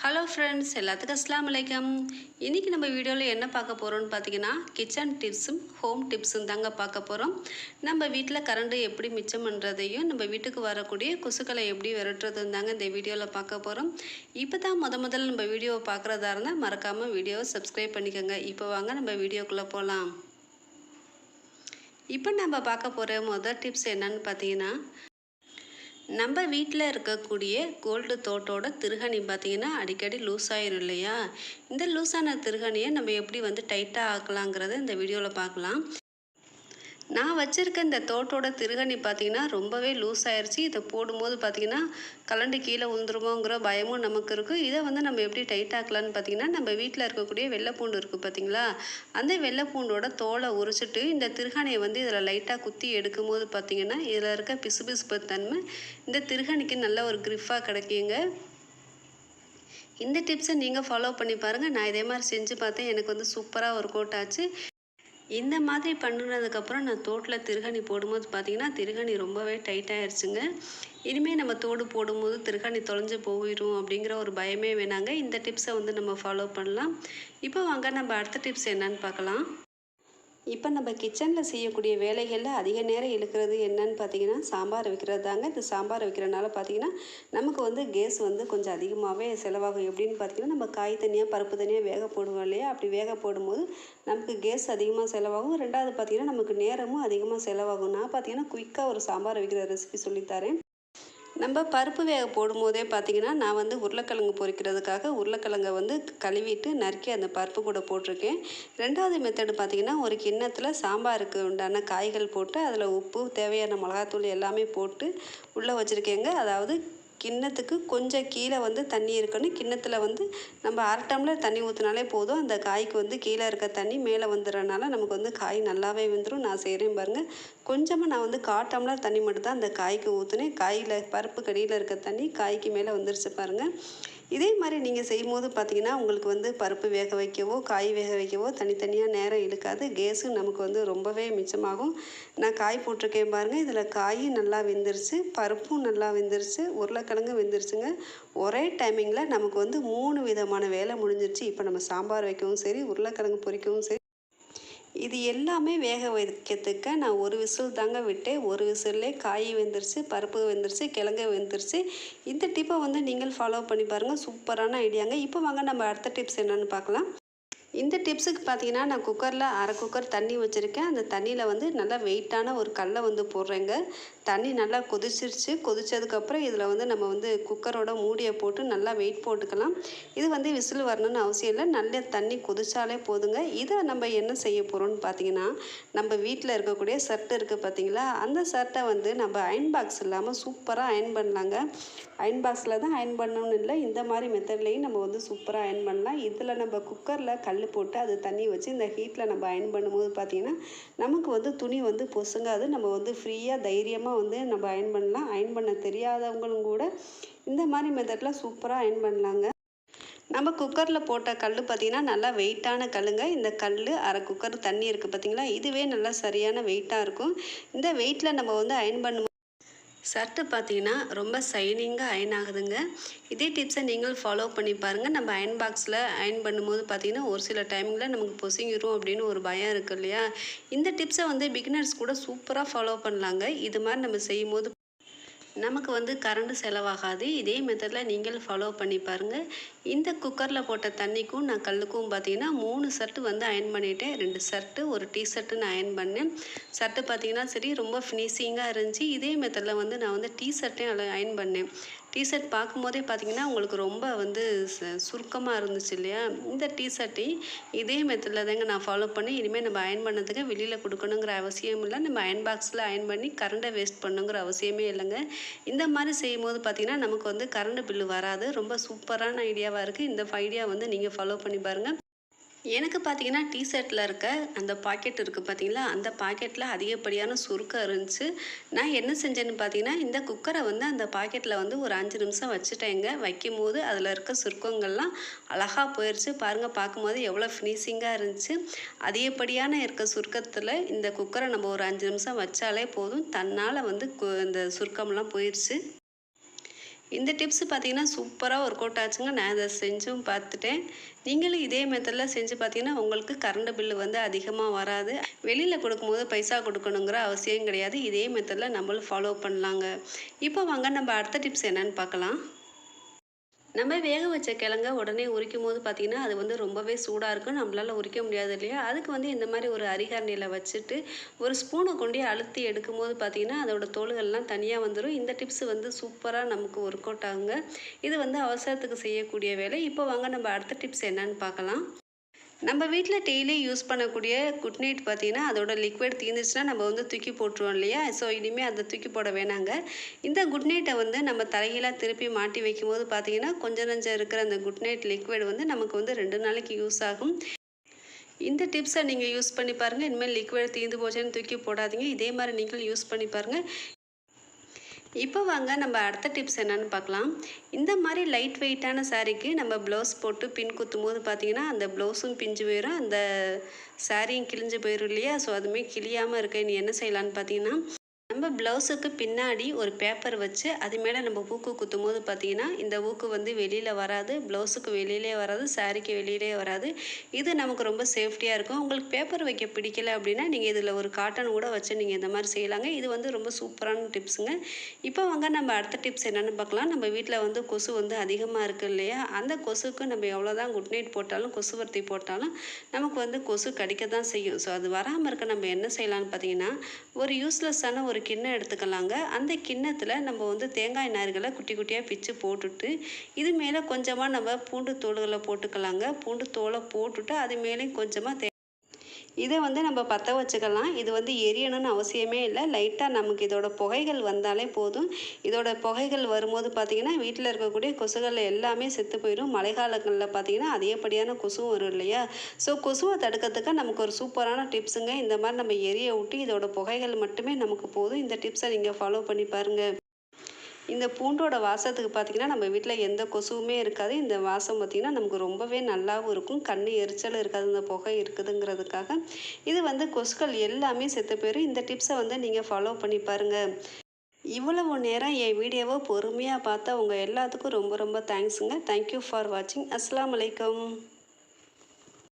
Hello friends எல்லாத்துக்கும் அஸ்லாம் வலைக்கம் இன்றைக்கி நம்ம வீடியோவில் என்ன பார்க்க போகிறோம்னு பார்த்தீங்கன்னா கிச்சன் டிப்ஸும் ஹோம் டிப்ஸும் தாங்க பார்க்க போகிறோம் நம்ம வீட்டில் கரண்ட்டு எப்படி மிச்சம் பண்ணுறதையும் நம்ம வீட்டுக்கு வரக்கூடிய கொசுக்களை எப்படி விரட்டுறதும் தாங்க இந்த வீடியோவில் பார்க்க போகிறோம் இப்போ தான் முத முதல்ல நம்ம வீடியோவை பார்க்குறதா இருந்தால் மறக்காமல் வீடியோவை சப்ஸ்கிரைப் பண்ணிக்கோங்க. இப்போ வாங்க நம்ம வீடியோக்குள்ளே போகலாம் இப்போ நம்ம பார்க்க போகிற முதல் டிப்ஸ் என்னன்னு பார்த்தீங்கன்னா நம்ம வீட்டில் இருக்கக்கூடிய கோல்டு தோட்டோட திருகணி பார்த்திங்கன்னா அடிக்கடி லூஸ் ஆயிரும் இல்லையா? இந்த லூஸான திருகணியை நம்ம எப்படி வந்து டைட்டாக ஆக்கலாங்கிறத இந்த வீடியோவில் பார்க்கலாம். நான் வச்சுருக்க இந்த தோட்டோட திருகணி பார்த்திங்கன்னா ரொம்பவே லூஸ் ஆயிடுச்சு இதை போடும்போது பார்த்திங்கன்னா கலண்டு கீழே விழுந்துருமோங்கிற பயமும் நமக்கு இருக்குது இதை வந்து நம்ம எப்படி டைட் ஆக்கலான்னு பார்த்திங்கன்னா நம்ம வீட்டில் இருக்கக்கூடிய வெள்ளைப்பூண்டு இருக்குது பார்த்திங்களா அந்த வெள்ளைப்பூண்டோட தோலை உரிச்சிட்டு இந்த திருகாணியை வந்து இதில் லைட்டாக குத்தி எடுக்கும்போது பார்த்திங்கன்னா இதில் இருக்க பிசுபிசுப்பு தன்மை இந்த திருகாணிக்கு நல்ல ஒரு கிரிஃபாக கிடைக்குங்க. இந்த டிப்ஸை நீங்கள் ஃபாலோ பண்ணி பாருங்கள் நான் இதே மாதிரி செஞ்சு பார்த்தேன். எனக்கு வந்து சூப்பராக ஒர்க் அவுட் ஆச்சு. இந்த மாதிரி பண்ணினதுக்கப்புறம் நான் தோட்டில் திருகணி போடும்போது பார்த்திங்கன்னா திருகணி ரொம்பவே டைட்டாகிடுச்சுங்க இனிமேல் நம்ம தோடு போடும்போது திருகணி தொலைஞ்சு போயிடும் அப்படிங்கிற ஒரு பயமே வேணாங்க. இந்த டிப்ஸை வந்து நம்ம ஃபாலோ பண்ணலாம். இப்போ வாங்க நம்ம அடுத்த டிப்ஸ் என்னன்னு பார்க்கலாம். இப்போ நம்ம கிச்சனில் செய்யக்கூடிய வேலைகளில் அதிக நேரம் இழுக்கிறது என்னன்னு பார்த்தீங்கன்னா சாம்பார் வைக்கிறது தாங்க. இந்த சாம்பார் வைக்கிறனால பார்த்தீங்கன்னா நமக்கு வந்து கேஸ் வந்து கொஞ்சம் அதிகமாகவே செலவாகும். எப்படின்னு பார்த்தீங்கன்னா நம்ம காய் தனியாக பருப்பு தனியாக வேக போடுவோம் இல்லையா? அப்படி வேக போடும்போது நமக்கு கேஸ் அதிகமாக செலவாகும். ரெண்டாவது பார்த்தீங்கன்னா நமக்கு நேரமும் அதிகமாக செலவாகும். நான் பார்த்தீங்கன்னா குயிக்காக ஒரு சாம்பார் வைக்கிற ரெசிபி சொல்லித்தரேன் நம்ம பருப்பு வேக போடும்போதே பார்த்தீங்கன்னா நான் வந்து உருளைக்கிழங்கு பொறிக்கிறதுக்காக உருளைக்கிழங்கை வந்து கழுவிட்டு நறுக்கி அந்த பருப்பு கூட போட்டிருக்கேன். ரெண்டாவது மெத்தடு பார்த்தீங்கன்னா ஒரு கிண்ணத்தில் சாம்பாருக்கு உண்டான காய்கள் போட்டு அதில் உப்பு தேவையான மிளகாத்தூள் எல்லாமே போட்டு உள்ளே வச்சுருக்கேங்க. அதாவது கிண்ணத்துக்கு கொஞ்சம் கீழே வந்து தண்ணி இருக்கணும். கிண்ணத்தில் வந்து நம்ம அரை டம்ளர் தண்ணி ஊற்றினாலே போதும். அந்த காய்க்கு வந்து கீழே இருக்க தண்ணி மேலே வந்துடுறனால நமக்கு வந்து காய் நல்லாவே வந்துடும் நான் செய்கிறேன் பாருங்கள் கொஞ்சமாக நான் வந்து கால் டம்ளர் தண்ணி மட்டும் தான் அந்த காய்க்கு ஊற்றினேன் காயில் பருப்பு கடியில் இருக்க தண்ணி காய்க்கு மேலே வந்துருச்சு பாருங்கள் இதே மாதிரி நீங்கள் செய்யும்போது பார்த்தீங்கன்னா உங்களுக்கு வந்து பருப்பு வேக வைக்கவோ காய் வேக வைக்கவோ தனித்தனியாக நேரம் இழுக்காது கேஸும் நமக்கு வந்து ரொம்பவே மிச்சமாகும். நான் காய் போட்டிருக்கேன் பாருங்கள் இதில் காயும் நல்லா வெந்துருச்சு. பருப்பும் நல்லா வெந்துருச்சு. உருளைக்கிழங்கும் வெந்துருச்சுங்க. ஒரே டைமிங்கில் நமக்கு வந்து மூணு விதமான வேலை முடிஞ்சிருச்சு. இப்போ நம்ம சாம்பார் வைக்கவும் சரி உருளைக்கிழங்கு பொரிக்கவும் சரி. இது எல்லாமே வேக வைக்கிறதுக்கு நான் ஒரு விசில் தாங்க விட்டேன். ஒரு விசிலே காய் வெந்துருச்சு பருப்பு வெந்துருச்சு கிழங்கு வெந்துருச்சு. இந்த டிப்பை வந்து நீங்கள் ஃபாலோ பண்ணி பாருங்கள் சூப்பரான ஐடியாங்க. இப்போ வாங்க நம்ம அடுத்த டிப்ஸ் என்னென்னு பார்க்கலாம். இந்த டிப்ஸுக்கு பார்த்தீங்கன்னா நான் குக்கரில் அரை குக்கர் தண்ணி வச்சுருக்கேன். அந்த தண்ணியில் வந்து நல்லா வெயிட்டான ஒரு கல்லை வந்து போடுறேங்க. தண்ணி நல்லா கொதிச்சிருச்சு. கொதிச்சதுக்கப்புறம் இதில் வந்து நம்ம வந்து குக்கரோட மூடியை போட்டு நல்லா வெயிட் போட்டுக்கலாம். இது வந்து விசில் வரணும்னு அவசியம் இல்லை. நல்ல தண்ணி கொதிச்சாலே போதுங்க. இதை நம்ம என்ன செய்ய போகிறோம்னு பார்த்தீங்கன்னா நம்ம வீட்டில் இருக்கக்கூடிய சர்ட் இருக்குது பார்த்தீங்களா? அந்த சர்ட்டை வந்து நம்ம அயன் பாக்ஸ் இல்லாமல் சூப்பராக அயன் பண்ணலாங்க. அயன் பாக்ஸில் தான் அயன் பண்ணணும்னு இல்லை. இந்த மாதிரி மெத்தட்லேயும் நம்ம வந்து சூப்பராக அயன் பண்ணலாம். இதில் நம்ம குக்கரில் கல் போட்டு அது தண்ணி வச்சு இந்த ஹீட்டில் நம்ம அயன் பண்ணும்போது பார்த்திங்கன்னா நமக்கு வந்து துணி வந்து பொசுங்காது. நம்ம வந்து ஃப்ரீயாக தைரியமாக வந்து நம்ம அயன் பண்ணலாம். அயன் பண்ண தெரியாதவங்களும் கூட இந்த மாதிரி மெத்தடில் சூப்பராக அயன் பண்ணலாங்க. நம்ம குக்கரில் போட்ட கல் பார்த்திங்கன்னா நல்லா வெயிட்டான கல்லுங்க. இந்த கல் அரை குக்கர் தண்ணி இருக்குது பார்த்திங்களா? இதுவே நல்லா சரியான வெயிட்டாக இருக்கும். இந்த வெயிட்டில் நம்ம வந்து அயன் பண்ணும் ஷர்ட்டு பார்த்தீங்கன்னா ரொம்ப சைனிங்காக அயன் ஆகுதுங்க. இதே டிப்ஸை நீங்கள் ஃபாலோ பண்ணி பாருங்கள் நம்ம அயன் பாக்ஸில் அயன் பண்ணும்போது பார்த்தீங்கன்னா ஒரு சில டைமில் நமக்கு பொசிங்கிரும் அப்படின்னு ஒரு பயம் இருக்குது இல்லையா? இந்த டிப்ஸை வந்து பிகினர்ஸ் கூட சூப்பராக ஃபாலோ பண்ணலாங்க. இது மாதிரி நம்ம செய்யும்போது நமக்கு வந்து கரண்ட் செலவாகாது. இதே மெத்தடில் நீங்கள் ஃபாலோ பண்ணி பாருங்கள் இந்த குக்கரில் போட்ட தண்ணிக்கும் நான் கல்லுக்கும் பார்த்தீங்கன்னா மூணு ஷர்ட்டு வந்து அயன் பண்ணிட்டேன். ரெண்டு ஷர்ட்டு ஒரு டீ ஷர்ட்டு நான் அயன் பண்ணேன். ஷர்ட்டு பார்த்தீங்கன்னா சரி ரொம்ப ஃபினிஷிங்காக இருந்துச்சு. இதே மெத்தடில் வந்து நான் வந்து டீ ஷர்ட்டையும் அயன் பண்ணேன். டிஷர்ட் பார்க்கும்போதே பார்த்தீங்கன்னா உங்களுக்கு ரொம்ப வந்து சுருக்கமாக இருந்துச்சு இல்லையா? இந்த டிஷர்ட்டை இதே மெத்தடில் தாங்க நான் ஃபாலோ பண்ணி இனிமேல் நம்ம அயன் பண்ணதுக்கு வெளியில் கொடுக்கணுங்கிற அவசியம் இல்லை. நம்ம அயன் பாக்ஸில் அயன் பண்ணி கரண்ட்டை வேஸ்ட் பண்ணுங்கிற அவசியமே இல்லைங்க. இந்த மாதிரி செய்யும்போது பார்த்திங்கன்னா நமக்கு வந்து கரண்ட் பில்லு வராது. ரொம்ப சூப்பரான ஐடியாவாக இருக்குது இந்த ஐடியா வந்து நீங்கள் ஃபாலோ பண்ணி பாருங்கள் எனக்கு பார்த்தீங்கன்னா டிஷர்ட்டில் இருக்க அந்த பாக்கெட் இருக்குது பார்த்தீங்களா அந்த பாக்கெட்டில் அதிகப்படியான சுருக்கம் இருந்துச்சு. நான் என்ன செஞ்சேன்னு பார்த்தீங்கன்னா இந்த குக்கரை வந்து அந்த பாக்கெட்டில் வந்து ஒரு அஞ்சு நிமிஷம் வச்சுட்டேங்க. வைக்கும் போது அதில் இருக்க சுருக்கங்கள்லாம் அழகாக போயிடுச்சு பாருங்கள் பார்க்கும்போது எவ்வளோ ஃபினிஷிங்காக இருந்துச்சு. அதிகப்படியான இருக்க சுருக்கத்தில் இந்த குக்கரை நம்ம ஒரு அஞ்சு நிமிஷம் வச்சாலே போதும். தன்னால் வந்து கு இந்த சுருக்கம்லாம் போயிடுச்சு இந்த டிப்ஸ் பார்த்தீங்கன்னா சூப்பராக ஒர்க் அவுட் ஆச்சுங்க. நான் அதை செஞ்சும் பார்த்துட்டேன் நீங்களும் இதே மெத்தடில் செஞ்சு பார்த்தீங்கன்னா உங்களுக்கு கரண்ட் பில்லு வந்து அதிகமாக வராது. வெளியில் கொடுக்கும்போது பைசா கொடுக்கணுங்கிற அவசியம் கிடையாது. இதே மெத்தடில் நம்மளும் ஃபாலோ பண்ணலாங்க. இப்போ வாங்க நம்ம அடுத்த டிப்ஸ் என்னன்னு பார்க்கலாம். நம்ம வேக வச்ச கிழங்க உடனே உரிக்கும் போது பார்த்திங்கன்னா அது வந்து ரொம்பவே சூடாக இருக்கும். நம்மளால் உரிக்க முடியாது இல்லையா? அதுக்கு வந்து இந்த மாதிரி ஒரு அரிகாரணியில் வச்சுட்டு ஒரு ஸ்பூனை கொண்டு அழுத்தி எடுக்கும் போது பார்த்திங்கன்னா அதோட தோள்கள்லாம் தனியாக வந்துடும் இந்த டிப்ஸ் வந்து சூப்பராக நமக்கு ஒர்க் அவுட் ஆகுங்க. இது வந்து அவசரத்துக்கு செய்யக்கூடிய வேலை. இப்போ வாங்க நம்ம அடுத்த டிப்ஸ் என்னன்னு பார்க்கலாம். நம்ம வீட்டில் டெய்லி யூஸ் பண்ணக்கூடிய குட் நைட் பார்த்தீங்கன்னா அதோட லிக்விட் தீர்ந்துச்சுன்னா நம்ம வந்து தூக்கி போட்டுருவோம் இல்லையா? ஸோ இனிமேல் அதை தூக்கி போட வேணாங்க. இந்த குட் நைட்டை வந்து நம்ம தலைகீழாக திருப்பி மாட்டி வைக்கும்போது பார்த்தீங்கன்னா கொஞ்சம் நஞ்சம் இருக்கிற அந்த குட் நைட் லிக்விட் வந்து நமக்கு வந்து ரெண்டு நாளைக்கு யூஸ் ஆகும். இந்த டிப்ஸை நீங்கள் யூஸ் பண்ணி பாருங்கள் இனிமேல் லிக்விட் தீர்ந்து போச்சுன்னு தூக்கி போடாதீங்க. இதே மாதிரி நீங்கள் யூஸ் பண்ணி பாருங்கள் இப்போ வாங்க நம்ம அடுத்த டிப்ஸ் என்னன்னு பார்க்கலாம். இந்த மாதிரி லைட் வெயிட்டான சாரீக்கு நம்ம ப்ளவுஸ் போட்டு பின் குத்தும் போது பார்த்தீங்கன்னா அந்த ப்ளவுஸும் பிஞ்சு போயிடும் அந்த சாரியும் கிழிஞ்சு போயிடும் இல்லையா? ஸோ அதுமாரி கிழியாமல் இருக்க நீ என்ன செய்யலான்னு பார்த்தீங்கன்னா நம்ம ப்ளவுஸுக்கு பின்னாடி ஒரு பேப்பர் வச்சு அது மேலே நம்ம ஊக்கு குத்தும் போது பார்த்தீங்கன்னா இந்த ஊக்கு வந்து வெளியில் வராது ப்ளவுஸுக்கு வெளியிலே வராது சாரிக்கு வெளியிலே வராது. இது நமக்கு ரொம்ப சேஃப்டியாக இருக்கும். உங்களுக்கு பேப்பர் வைக்க பிடிக்கல அப்படின்னா நீங்கள் இதில் ஒரு காட்டன் கூட வச்சு நீங்கள் இந்த மாதிரி செய்யலாங்க. இது வந்து ரொம்ப சூப்பரான டிப்ஸுங்க. இப்போ வாங்க நம்ம அடுத்த டிப்ஸ் என்னென்னு பார்க்கலாம். நம்ம வீட்டில் வந்து கொசு வந்து அதிகமாக இருக்குது இல்லையா? அந்த கொசுக்கு நம்ம எவ்வளோ தான் குட் நைட் போட்டாலும் கொசுவர்த்தி போட்டாலும் நமக்கு வந்து கொசு கடிக்க தான் செய்யும். ஸோ அது வராமல் இருக்க நம்ம என்ன செய்யலாம்னு பார்த்தீங்கன்னா ஒரு யூஸ்லெஸ்ஸான ஒரு கிண்ணம் எடுத்துக்கலாங்க. அந்த கிண்ணத்தில் நம்ம வந்து தேங்காய் நார்களை குட்டி குட்டியாக பிச்சு போட்டுட்டு இது மேலே கொஞ்சமாக நம்ம பூண்டு தோல்களை போட்டுக்கலாங்க. பூண்டு தோலை போட்டுட்டு அது மேலேயும் கொஞ்சமாக இதை வந்து நம்ம பற்ற வச்சுக்கலாம். இது வந்து எரியணும்னு அவசியமே இல்லை. லைட்டாக நமக்கு இதோட புகைகள் வந்தாலே போதும். இதோட புகைகள் வரும்போது பார்த்திங்கன்னா வீட்டில் இருக்கக்கூடிய கொசுகள் எல்லாமே செத்து போயிடும். மழை காலங்களில் பார்த்திங்கன்னா அதிகப்படியான கொசுவும் வரும் இல்லையா? ஸோ கொசுவை தடுக்கிறதுக்கு நமக்கு ஒரு சூப்பரான டிப்ஸுங்க இந்த மாதிரி நம்ம எரிய விட்டு இதோட புகைகள் மட்டுமே நமக்கு போதும். இந்த டிப்ஸை நீங்கள் ஃபாலோ பண்ணி பாருங்கள் இந்த பூண்டோட வாசத்துக்கு பார்த்திங்கன்னா நம்ம வீட்டில் எந்த கொசுவுமே இருக்காது. இந்த வாசம் பார்த்திங்கன்னா நமக்கு ரொம்பவே நல்லாவும் இருக்கும். கண் எரிச்சல் இருக்காது. இந்த புகை இருக்குதுங்கிறதுக்காக. இது வந்து கொசுக்கள் எல்லாமே செத்து போயிடும் இந்த டிப்ஸை வந்து நீங்கள் ஃபாலோ பண்ணி பாருங்கள் இவ்வளவு நேரம் என் வீடியோவை பொறுமையாக பார்த்தா உங்கள் எல்லாத்துக்கும் ரொம்ப ரொம்ப தேங்க்ஸுங்க தேங்க்யூ ஃபார் வாட்சிங் அஸ்லாம் வலைக்கம்